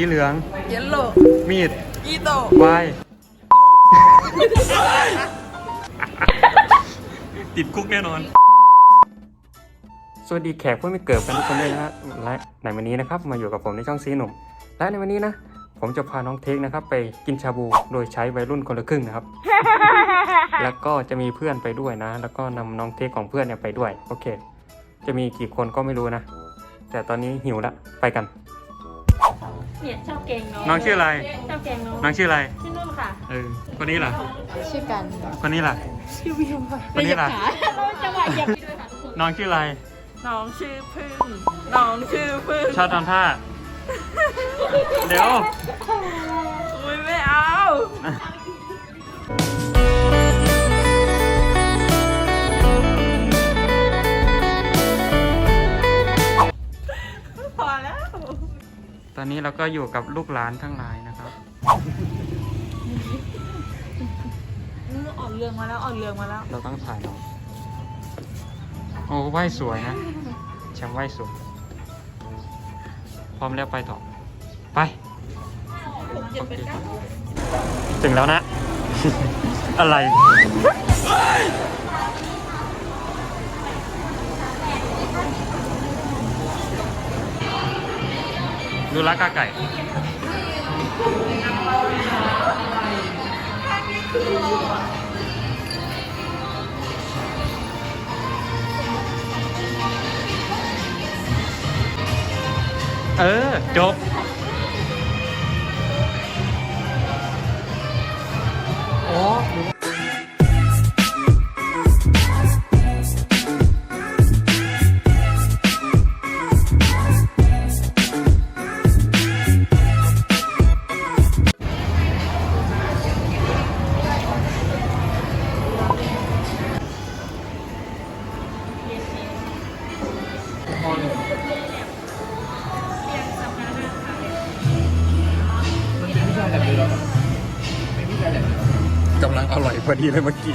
สีเหลือง เยลโล่มีด อีโต้วาย ติดคุกแน่นอน สวัสดีแขกผู้มีเกิดกันทุกคนด้วยนะฮะและในวันนี้นะครับ มาอยู่กับผมในช่องซีหนุ่ม และในวันนี้นะ ผมจะพาน้องเทคนะครับ ไปกินชาบูโดยใช้วัยรุ่นคนละครึ่งนะครับ แล้วก็จะมีเพื่อนไปด้วยนะ แล้วก็นำน้องเทคของเพื่อนเนี่ยไปด้วย โอเค จะมีกี่คนก็ไม่รู้นะ แต่ตอนนี้หิวละ ไปกัน เนี่ยชอบเกงน้องน้องชื่ออะไร ชอบเกงน้องน้องชื่ออะไร ชื่อนุ่นค่ะเออ คนนี้ล่ะ ชื่อกันคนนี้ล่ะ ชื่อวิวค่ะคนนี้ล่ะเราจังหวะเหยียบด้วยค่ะทุกคนน้องชื่ออะไร น้องชื่อพึ่งน้องชื่อพึ่งชอบทำท่า เดี๋ยว อุ้ยไม่เอา ตอนนี้เราก็อยู่กับลูกหลานทั้งหลายนะครับอื้ออ่อนเรืองมาแล้วอ่อนเรืองมาแล้ว เราต้องถ่ายน้องโอ้ไหวสวยนะแชมป์ไหวสวยพร้อมแล้วไปต่อ ไปโอเคถึงแล้วนะ อะไร ดูรักกาไก่ เออ จบ พอดีเลยเมื่อกี้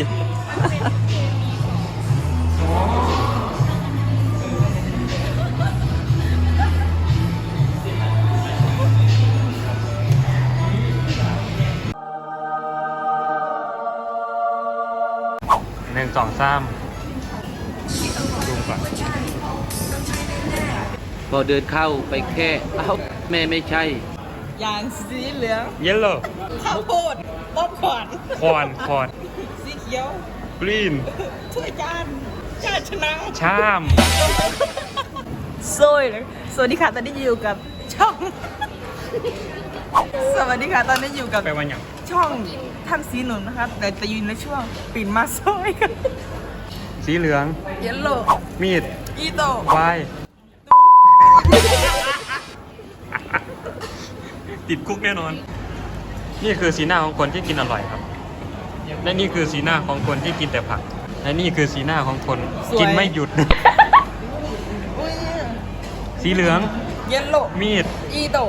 หนึ่งสองสามดูก่อนพอเดินเข้าไปแค่ เอ้าแม่ไม่ใช่ อย่างสีเหลือง เยลโล่ ข้าวโพด ต้มขวานคอนคอนสีเขียวกรีน ถ้วยจานจานชนะชามโซยเลยสวัสดีค่ะตอนนี้อยู่กับช่อง สวัสดีค่ะตอนนี้อยู่กับ แปลว่าอย่างช่องท่านสีหนุนนะครับแต่จะยืนในช่วงปิ่นมาโซยกันสีเหลือง เยลโล่มีดอีโต้วายติดคุกแน่นอน นี่คือสีหน้าของคนที่กินอร่อยครับ และนี่คือสีหน้าของคนที่กินแต่ผัก และนี่คือสีหน้าของคนกินไม่หยุด อุ้ยสีเหลือง เยลโล่มีด อีโต้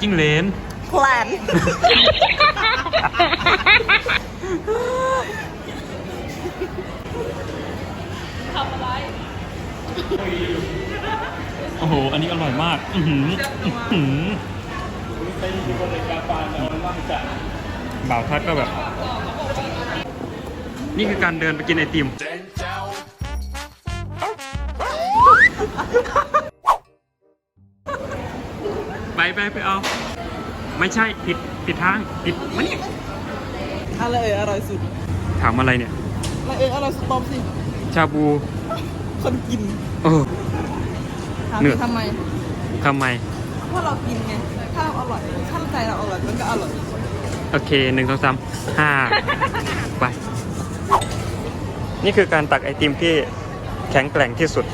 จิ้งเหลน แพลนโอ้โห อันนี้อร่อยมาก อื้อหืออื้อหือ บ่าวทัดก็แบบ นี่คือการเดินไปกินไอติม ไปไปไปเอา ไม่ใช่ผิดผิดทางผิดมานี่อะไรเอ่ยอร่อยสุดถามอะไรเนี่ย อะไรเอ่ยอร่อยสุดตอบสิ ชาบู คนกินโอ้ถามเหนื่อย ทำไมทำไม เพราะเรากินไง ถ้าเราอร่อยถ้าใจเราอร่อยมันก็อร่อยโอเคหนึ่งสองสามห้าไป นี่คือการตักไอติมที่แข็งแกร่งที่สุด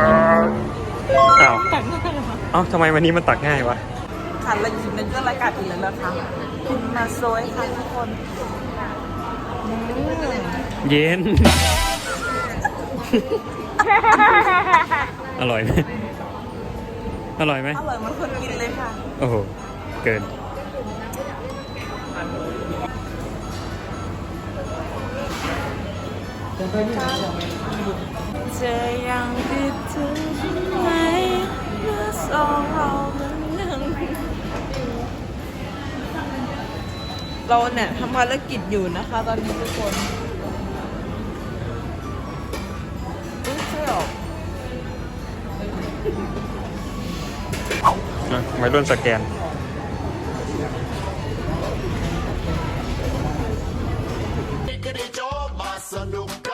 อ้าวแต่งหน้าเลยค่ะเอ้าทำไมวันนี้มันตักง่ายวะค่ะเราอยู่ในก็รายการอีกแล้วนะคะคุณมาโซยค่ะทุกคนอืมเย็น อร่อยไหม อร่อยไหมอร่อยมันคนกินเลยค่ะ โอ้โห เกิน จะยังคิดถึงไหมเมื่อสองเราเหนึ่งเราเนี่ยทำภารกิจอยู่นะคะ ตอนนี้ทุกคนใช่หรอ นะไม่รุ่นสแกน สนุก